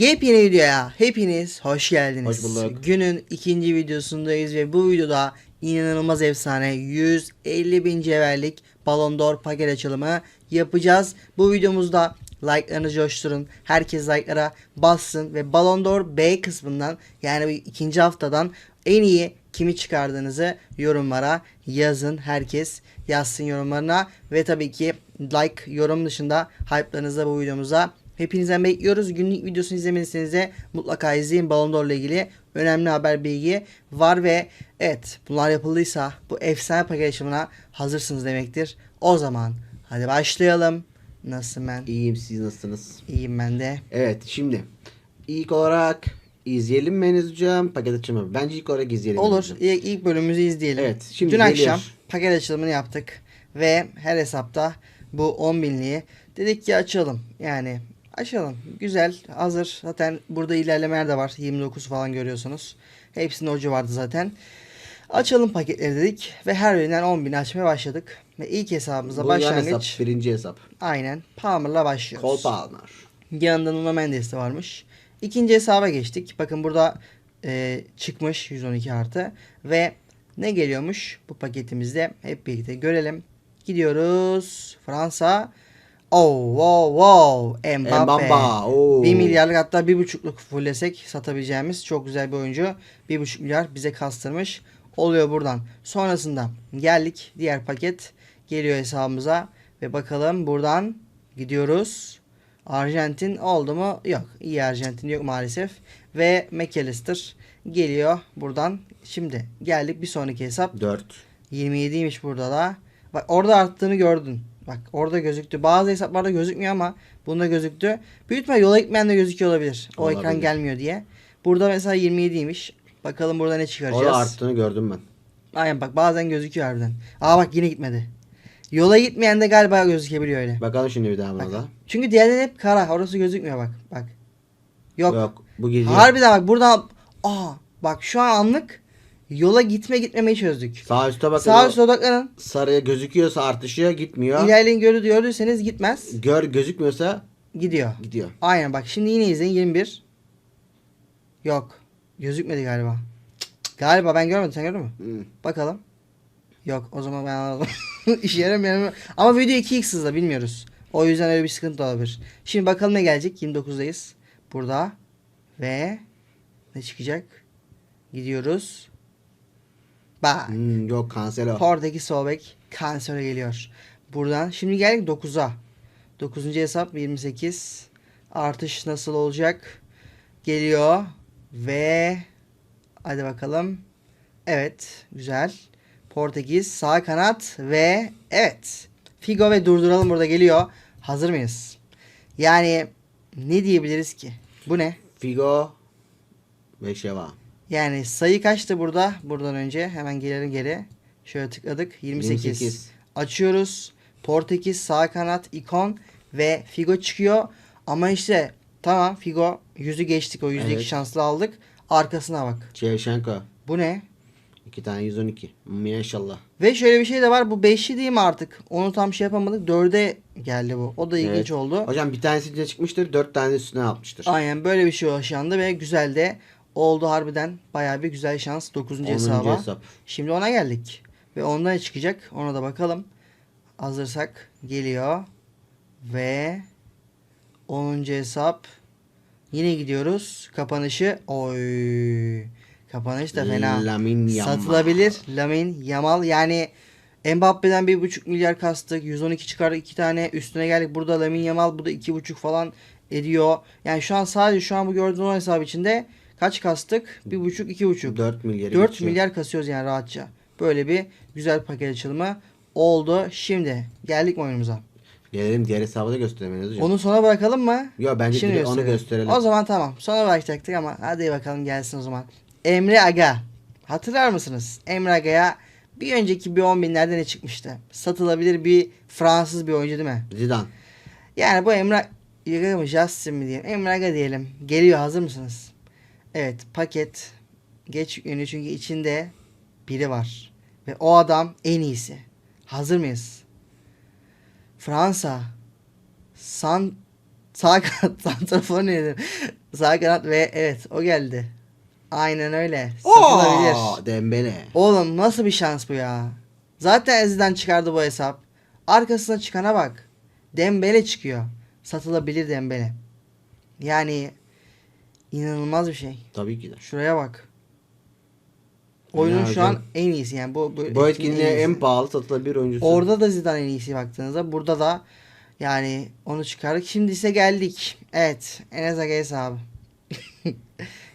Yepyeni videoya hepiniz hoş geldiniz. Hoş bulduk. Günün ikinci videosundayız ve bu videoda inanılmaz efsane 150 bin cevherlik Ballon d'Or paket açılımı yapacağız. Bu videomuzda like'larınızı coşturun. Herkes like'lara bassın ve Ballon d'Or B kısmından yani ikinci haftadan en iyi kimi çıkardığınızı yorumlara yazın. Herkes yazsın yorumlarına ve tabii ki like yorum dışında hype'larınızı bu videomuza Hepinizden bekliyoruz. Günlük videosunu izlemediyseniz de mutlaka izleyin. Ballon d'Or ile ilgili önemli haber bilgi var ve evet bunlar yapıldıysa bu efsane paket açılımına hazırsınız demektir. O zaman hadi başlayalım. Nasılsın ben? İyiyim siz nasılsınız? İyiyim ben de. Evet şimdi ilk olarak izleyelim mi hocam paket açımı? Bence ilk olarak izleyelim. Olur. Hocam. İlk, ilk bölümümüzü izleyelim. Evet, şimdi Dün geliyor. akşam paket açılımını yaptık. Ve her hesapta bu 10 binliği dedik ki açalım. Yani açalım. Güzel. Hazır. Zaten burada ilerlemeler de var. 29 falan görüyorsunuz. Hepsinde hoca vardı zaten. Açalım paketleri dedik. Ve her birinden 10 bin açmaya başladık. Ve ilk hesabımıza Bu başlangıç. hesap birinci hesap. Aynen. Palmer'la başlıyoruz. Cole Palmer. Yanında Nuno Mendes de varmış. İkinci hesaba geçtik. Bakın burada e, çıkmış 112 artı. Ve ne geliyormuş bu paketimizde hep birlikte görelim. Gidiyoruz Fransa. Oh wow wow Mbappe. Mbamba. Oo. 1 milyarlık hatta 1,5'luk fullesek satabileceğimiz çok güzel bir oyuncu. 1,5 milyar bize kastırmış. Oluyor buradan. Sonrasında geldik diğer paket geliyor hesabımıza ve bakalım buradan gidiyoruz. Arjantin oldu mu? Yok. İyi Arjantin yok maalesef. Ve McAllister geliyor buradan. Şimdi geldik bir sonraki hesap. 4. 27'ymiş burada da. Bak orada arttığını gördün. Bak orada gözüktü. Bazı hesaplarda gözükmüyor ama bunda gözüktü. Büyük ihtimal yola gitmeyen de gözüküyor olabilir. O ekran Olabilir. gelmiyor diye. Burada mesela 27'ymiş. Bakalım burada ne çıkaracağız. da arttığını gördüm ben. Aynen bak bazen gözüküyor harbiden. Aa bak yine gitmedi. Yola gitmeyen de galiba gözükebiliyor öyle. Bakalım şimdi bir daha buna da. Çünkü diğerleri hep kara. Orası gözükmüyor bak. Bak. Yok. Yok. Bu gece. Harbiden bak buradan aa bak şu an anlık yola gitme gitmemeyi çözdük. Sağ üstte bakın. Sağ o üstte odaklanın. Sarıya gözüküyorsa artışıyor gitmiyor. İlerleyin görü gördüyseniz gitmez. Gör gözükmüyorsa Gidiyor. gidiyor. Aynen bak şimdi yine izleyin 21. Yok. Gözükmedi galiba. Galiba ben görmedim sen gördün mü? Hı. Bakalım. Yok o zaman ben anladım. İşe yaramıyor. Ama video 2x hızla bilmiyoruz. O yüzden öyle bir sıkıntı olabilir. Şimdi bakalım ne gelecek. 29'dayız. Burada. Ve ne çıkacak? Gidiyoruz. Bak. Hmm, yok Cancelo. Portekiz sol bek kansere geliyor. Buradan şimdi geldik 9'a. 9. hesap 28. Artış nasıl olacak? Geliyor ve hadi bakalım. Evet, güzel. Portekiz sağ kanat ve evet. Figo ve durduralım burada geliyor. Hazır mıyız? Yani ne diyebiliriz ki? Bu ne? Figo ve Şeva. Yani sayı kaçtı burada? Buradan önce hemen gelelim geri. Şöyle tıkladık. 28. 28. Açıyoruz. Portekiz sağ kanat ikon ve Figo çıkıyor. Ama işte tamam Figo yüzü geçtik. O yüzdeki Evet. şanslı aldık. Arkasına bak. Şevşenko. Bu ne? İki tane 112. Maşallah. Ve şöyle bir şey de var. Bu 5'li değil mi artık? Onu tam şey yapamadık. 4'e geldi bu. O da ilginç Evet. oldu. Hocam bir tanesi de çıkmıştır. Dört tane de üstüne atmıştır. Aynen böyle bir şey yaşandı ve güzel de oldu harbiden. Bayağı bir güzel şans 9. 10. hesaba. hesap. Şimdi ona geldik. Ve ondan çıkacak? Ona da bakalım. Hazırsak geliyor. Ve 10. hesap. Yine gidiyoruz. Kapanışı. Oy. Kapanış da fena. Lamin Yamal. Satılabilir. Lamin Yamal. Yani Mbappe'den 1.5 milyar kastık. 112 çıkardık 2 tane. Üstüne geldik. Burada Lamin Yamal. Bu da 2.5 falan ediyor. Yani şu an sadece şu an bu gördüğünüz o hesap içinde kaç kastık? 1.5 2.5. 4 milyar. 4 milyar kasıyoruz yani rahatça. Böyle bir güzel paket açılımı oldu. Şimdi geldik mi oyunumuza. Gelelim diğer hesabı da gösteremeyiz hocam. Onu sona bırakalım mı? Yo bence Şimdi direkt onu gösterelim. gösterelim. O zaman tamam. Sona bırakacaktık ama hadi bakalım gelsin o zaman. Emre Aga. Hatırlar mısınız? Emre Aga'ya bir önceki bir 10 binlerde ne çıkmıştı? Satılabilir bir Fransız bir oyuncu değil mi? Zidane. Yani bu Emre Aga mı Justin mi diyelim? Emre Aga diyelim. Geliyor hazır mısınız? Evet paket geç yükleniyor çünkü içinde biri var. Ve o adam en iyisi. Hazır mıyız? Fransa. San sağ kanat santrafor neydi? Sağ kanat ve evet o geldi. Aynen öyle. Satılabilir. Dembele. Oğlum nasıl bir şans bu ya? Zaten Ezi'den çıkardı bu hesap. Arkasına çıkana bak. Dembele çıkıyor. Satılabilir Dembele. Yani inanılmaz bir şey. Tabii ki de. Şuraya bak. Oyunun Ya şu an en iyisi yani bu bu, Bu etkinliğe en iyisi. pahalı satılabilir oyuncusu. Orada da Zidane en iyisi baktığınızda. Burada da yani onu çıkardık. Şimdi ise geldik. Evet. Enes Aga hesabı.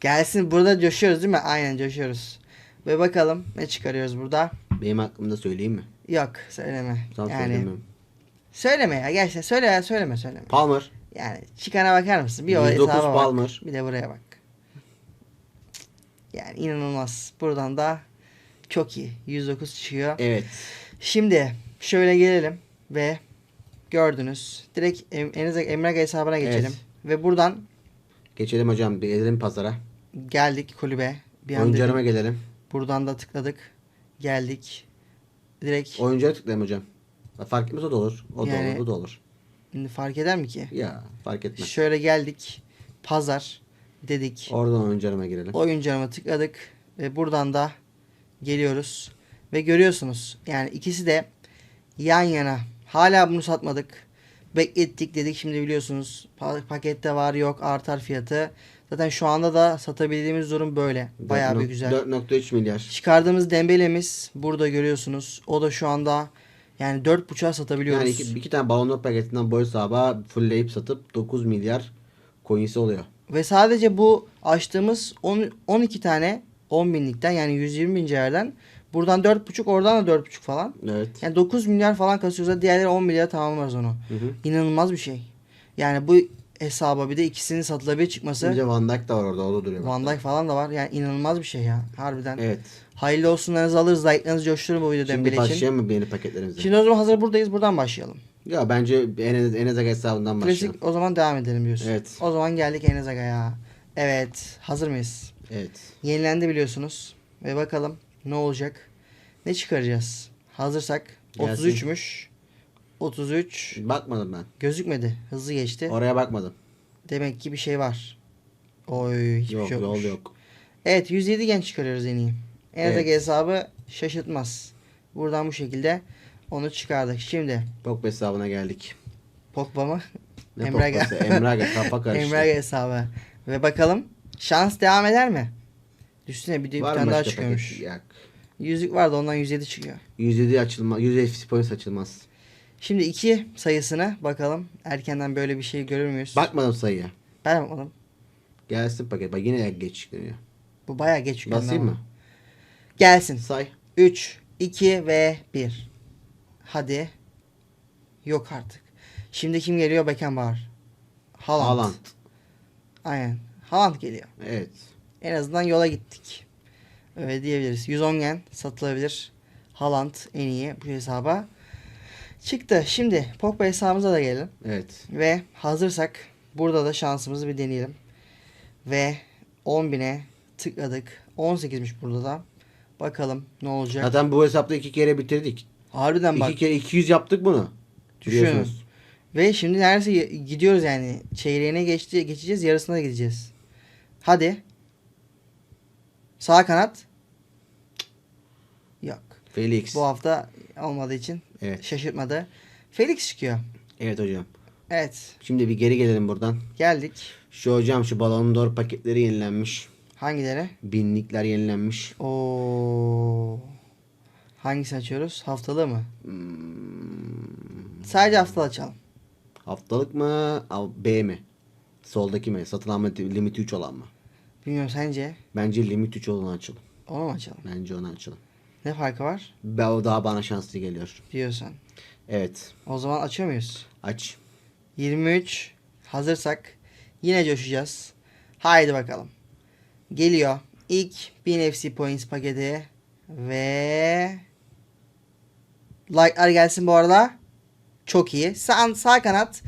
Gelsin. Burada coşuyoruz değil mi? Aynen coşuyoruz. Ve bakalım ne çıkarıyoruz burada. Benim hakkımda söyleyeyim mi? Yok söyleme. Sana yani söylemiyorum. söyleme ya gerçekten söyle ya söyleme söyleme. Palmer. Yani çıkana bakar mısın? Bir o 109 hesaba bak. Palmer. Bir de buraya bak. Yani inanılmaz. Buradan da çok iyi. 109 çıkıyor. Evet. Şimdi şöyle gelelim ve gördünüz. Direkt em Emre hesabına geçelim. Evet. Ve buradan Geçelim hocam. Bir edelim pazara. geldik kulübe. Bir Oyuncularıma gelelim. buradan da tıkladık. Geldik. Direkt Oyuncuya tıklayalım hocam. Fark etmez o da olur. O da Yani- olur. Bu da olur. Şimdi fark eder mi ki? Ya fark etmez. Şöyle geldik. Pazar dedik. Oradan oyuncularıma girelim. Oyuncularıma tıkladık ve buradan da geliyoruz. Ve görüyorsunuz yani ikisi de yan yana. Hala bunu satmadık. Beklettik dedik şimdi biliyorsunuz pa- pakette var yok artar fiyatı. Zaten şu anda da satabildiğimiz durum böyle. Bayağı bir güzel. 4.3 milyar. Çıkardığımız Dembele'miz burada görüyorsunuz. O da şu anda yani 4.5'a satabiliyoruz. Yani iki, iki tane balon d'Or paketinden boy sahaba fullleyip satıp 9 milyar coin'si oluyor. Ve sadece bu açtığımız 10, 12 tane 10 binlikten yani 120 bin civardan buradan 4.5 oradan da 4.5 falan. Evet. Yani 9 milyar falan kasıyorsa diğerleri 10 milyar tamamlarız onu. Hı hı. İnanılmaz bir şey. Yani bu hesaba bir de ikisinin satılabilir çıkması. Bir de Van Dijk da var orada. O da duruyor. Van Dijk falan da var. Yani inanılmaz bir şey ya. Harbiden. Evet. Hayırlı olsunlarınızı alırız. Like'larınızı coşturun bu videoda Şimdi Dembele için. başlayalım mı yeni paketlerimize? Şimdi o zaman hazır buradayız. Buradan başlayalım. Ya bence Enes, Enes Aga hesabından başlayalım. Klasik o zaman devam edelim diyorsun. Evet. O zaman geldik Enes Aga'ya. Evet. Hazır mıyız? Evet. Yenilendi biliyorsunuz. Ve bakalım ne olacak? Ne çıkaracağız? Hazırsak Gelsin. 33'müş. 33 Bakmadım ben. gözükmedi. Hızlı geçti. Oraya bakmadım. Demek ki bir şey var. Oy hiçbir yok şey yol yok. Evet 107 genç çıkarıyoruz en iyi. En Evet. hesabı şaşırtmaz. Buradan bu şekilde onu çıkardık. Şimdi Pogba hesabına geldik. Pogba mı? Ne Emre Aga. Pogba'sı? Emre Aga kafa karıştı. Emre Aga hesabı. Ve bakalım şans devam eder mi? Düşünsene bir, de bir Var tane daha başka çıkıyormuş. paket? Yok. Yüzük vardı ondan 107 çıkıyor. 107 açılma, 100 FC points açılmaz. Şimdi 2 sayısını bakalım. Erkenden böyle bir şey görür müyüz? Bakmadım sayıya. Ben bakmadım. Gelsin paket. Bak yine geç dönüyor. Bu bayağı geç yüklendi Basayım ama. mı? Gelsin. Say. 3, 2 ve 1. Hadi. Yok artık. Şimdi kim geliyor? Beckenbauer. Haaland. Haaland. Aynen. Haaland geliyor. Evet. En azından yola gittik. Öyle diyebiliriz. 110 gen satılabilir. Haaland en iyi bu hesaba. Çıktı. Şimdi Pogba hesabımıza da gelelim. Evet. Ve hazırsak burada da şansımızı bir deneyelim. Ve 10.000'e tıkladık. 18'miş burada da. Bakalım ne olacak. Zaten bu hesapta iki kere bitirdik. Harbiden bak. İki kere 200 yaptık bunu. Düşünün. Ve şimdi neredeyse gidiyoruz yani. Çeyreğine geçti, geçeceğiz. Yarısına gideceğiz. Hadi. Sağ kanat. Yok. Felix. Bu hafta olmadığı için Evet. şaşırtmadı. Felix çıkıyor. Evet hocam. Evet. Şimdi bir geri gelelim buradan. Geldik. Şu hocam şu Ballon d'Or paketleri yenilenmiş. Hangileri? Binlikler yenilenmiş. Oo. Hangisi açıyoruz? Haftalığı mı? Hmm, Sadece haftalı açalım. haftalık mı? B mi? Soldaki mi? Satın alma limiti 3 olan mı? Bilmiyorum sence? Bence limit 3 olan açalım. Onu mu açalım? Bence onu açalım. Ne farkı var? Ben o daha bana şanslı geliyor. Diyorsan. Evet. O zaman açıyor muyuz? Aç. 23 hazırsak yine coşacağız. Haydi bakalım. Geliyor. İlk 1000 FC Points paketi ve like'lar gelsin bu arada. Çok iyi. Sağ, sağ kanat.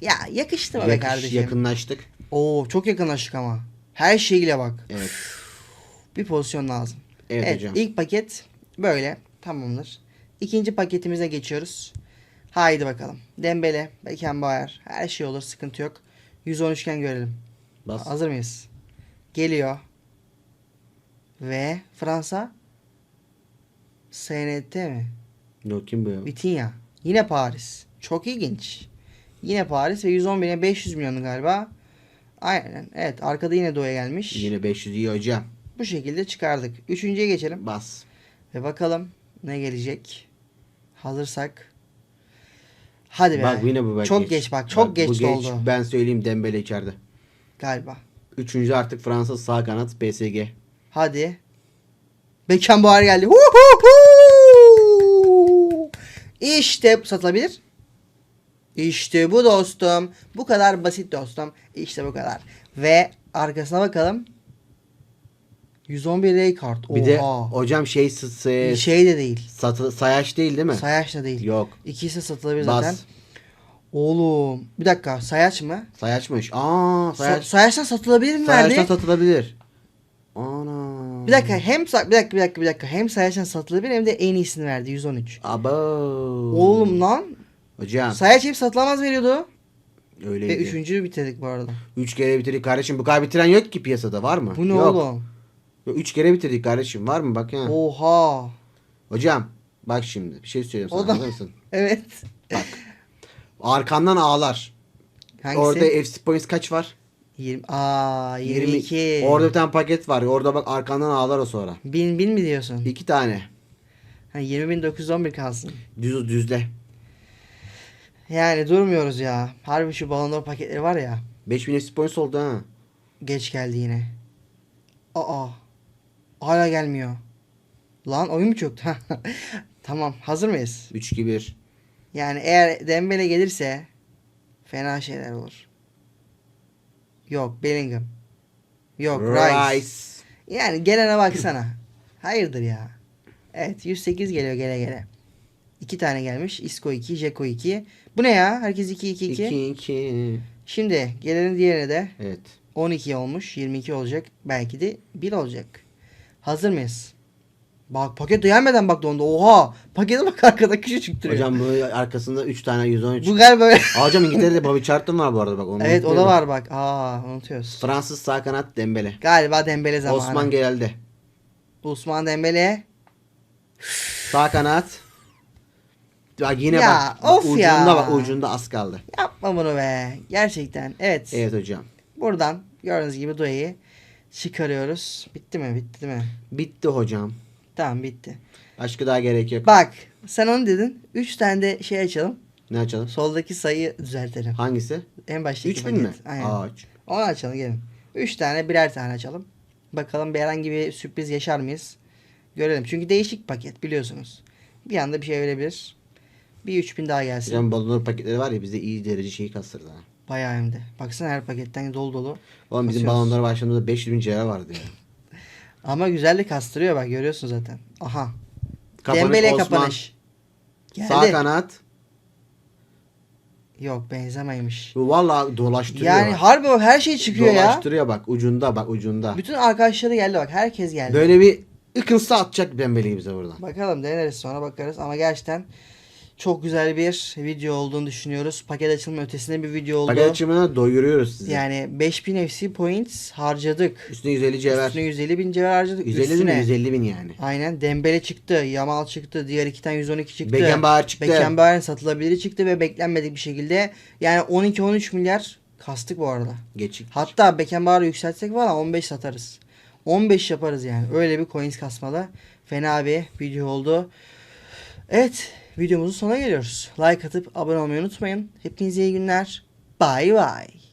Ya yakıştı mı be Yakış- kardeşim? yakınlaştık. Oo çok yakınlaştık ama. Her şeyiyle bak. Evet. Bir pozisyon lazım. Evet, Evet, hocam. ilk paket böyle tamamdır. İkinci paketimize geçiyoruz. Haydi bakalım. Dembele, Beckenbauer her şey olur sıkıntı yok. 113 iken görelim. Bas. Hazır mıyız? Geliyor. Ve Fransa SNT mi? Yok kim bu ya? Vitinha. Yine Paris. Çok ilginç. Yine Paris ve 111'e 500 milyonu galiba. Aynen. Evet arkada yine Doğu'ya gelmiş. Yine 500 iyi hocam. Bu şekilde çıkardık. Üçüncüye geçelim. Bas. Ve bakalım ne gelecek. Hazırsak. Hadi be. Bak yine bu bak Çok geç bak, çok geç bu oldu. Ben söyleyeyim Dembele içeride. Galiba. Üçüncü artık Fransız sağ kanat PSG. Hadi. Beckenbauer geldi. Huhuhu! İşte bu satılabilir. İşte bu dostum. Bu kadar basit dostum. İşte bu kadar. Ve arkasına bakalım. 111 Ray kart. Bir de Oha. hocam şey Bir şey de değil. satı, sayaç değil değil mi? Sayaç da değil. Yok. İkisi satılabilir Bas. zaten. Oğlum. Bir dakika. Sayaç mı? Sayaçmış. Aa Sa- sayaç. sayaçtan satılabilir mi Sayaçtan verdi? satılabilir. Ana. Bir dakika hem sa- bir dakika bir dakika bir dakika hem sayaçtan satılabilir hem de en iyisini verdi 113. Abo. Oğlum lan Hocam sayaç hep satılamaz veriyordu. öyleydi. Ve üçüncü bitirdik bu arada. Üç kere bitirdik kardeşim. Bu kadar bitiren yok ki piyasada var mı? Bu ne yok. oğlum? Üç kere bitirdik kardeşim. Var mı bak ya. Oha. Hocam bak şimdi bir şey söyleyeyim sana. O da- Hazır mısın? Evet. Arkandan ağlar. Hangisi? Orada FC Points kaç var? 20. Aa 20. 22. Orada bir tane paket var. Orada bak arkandan ağlar o sonra. 1000 bin mi diyorsun? İki tane. Ha 20911 kalsın. Düz düzle. Yani durmuyoruz ya. Harbi şu Ballon d'Or paketleri var ya. 5000 FC Points oldu ha. Geç geldi yine. Aa. Hala gelmiyor. Lan oyun mu çöktü? tamam hazır mıyız? 3-2-1. Yani eğer Dembele gelirse fena şeyler olur. Yok Bellingham. Yok Rice. Rice. Yani gelene baksana. Hayırdır ya. Evet 108 geliyor gele gele. İki tane gelmiş. Isco 2, Jeko 2. Bu ne ya? Herkes 2 2 2. 2-2. Şimdi gelenin diğerine de Evet. 12 olmuş. 22 olacak. Belki de 1 olacak. Hazır mıyız? Bak paket de gelmeden bak dondu. Oha! Pakete bak arkada küçücük duruyor. Hocam bu arkasında 3 tane 113. Bu galiba böyle. Aa, hocam İngiltere'de Bobby Charlton var bu arada bak. Onu evet o da var bak. Aa unutuyoruz. Fransız sağ kanat Dembele. Galiba Dembele zamanı. Osman geldi. Osman Dembele. Sağ kanat. Bak yine Ya, bak. of ucunda ya. bak ucunda az kaldı. Yapma bunu be. Gerçekten. Evet. Evet hocam. Buradan gördüğünüz gibi Doya'yı çıkarıyoruz. Bitti mi? Bitti mi? Bitti hocam. Tamam bitti. Başka daha gerek yok. Bak sen onu dedin. 3 tane de şey açalım. Ne açalım? Soldaki sayıyı düzeltelim. Hangisi? En baştaki 3000 mi? Aynen. Aa, üç. Onu açalım gelin. 3 tane birer tane açalım. Bakalım bir herhangi bir sürpriz yaşar mıyız? Görelim. Çünkü değişik paket biliyorsunuz. Bir anda bir şey verebilir. Bir 3000 daha gelsin. Hocam balonur paketleri var ya bize iyi derece şeyi kastırdı ha. Bayağı hem de. Baksana her paketten dolu dolu. Oğlum bizim Basıyoruz. balonlara başladığımızda 500 bin cevher vardı ya. Ama güzel de kastırıyor bak görüyorsun zaten. Aha. Kapanış Dembele Osman. kapanış. Geldi. Sağ kanat. Yok benzememiş. Bu valla dolaştırıyor. Yani bak. harbi bak her şey çıkıyor ya. Dolaştırıyor bak ucunda bak ucunda. Bütün arkadaşları geldi bak herkes geldi. Böyle bir ıkınsa atacak Dembele'yi bize buradan. Bakalım deneriz sonra bakarız ama gerçekten çok güzel bir video olduğunu düşünüyoruz. Paket açılma ötesinde bir video oldu. Paket açımına doyuruyoruz sizi. Yani 5000 FC points harcadık. Üstüne 150 cevher. Üstüne 150 bin cevher harcadık. 150 değil mi? Üstüne. 150 bin yani. Aynen Dembele çıktı, Yamal çıktı, diğer iki tane 112 çıktı. Beckenbauer çıktı. Beckenbauer'in satılabiliri çıktı ve beklenmedik bir şekilde yani 12-13 milyar kastık bu arada. Geçik. Hatta Beckenbauer'ı yükseltsek falan 15 satarız. 15 yaparız yani. Öyle bir coins kasmalı. Fena bir video oldu. Evet videomuzun sonuna geliyoruz. Like atıp abone olmayı unutmayın. Hepinize iyi günler. Bye bye.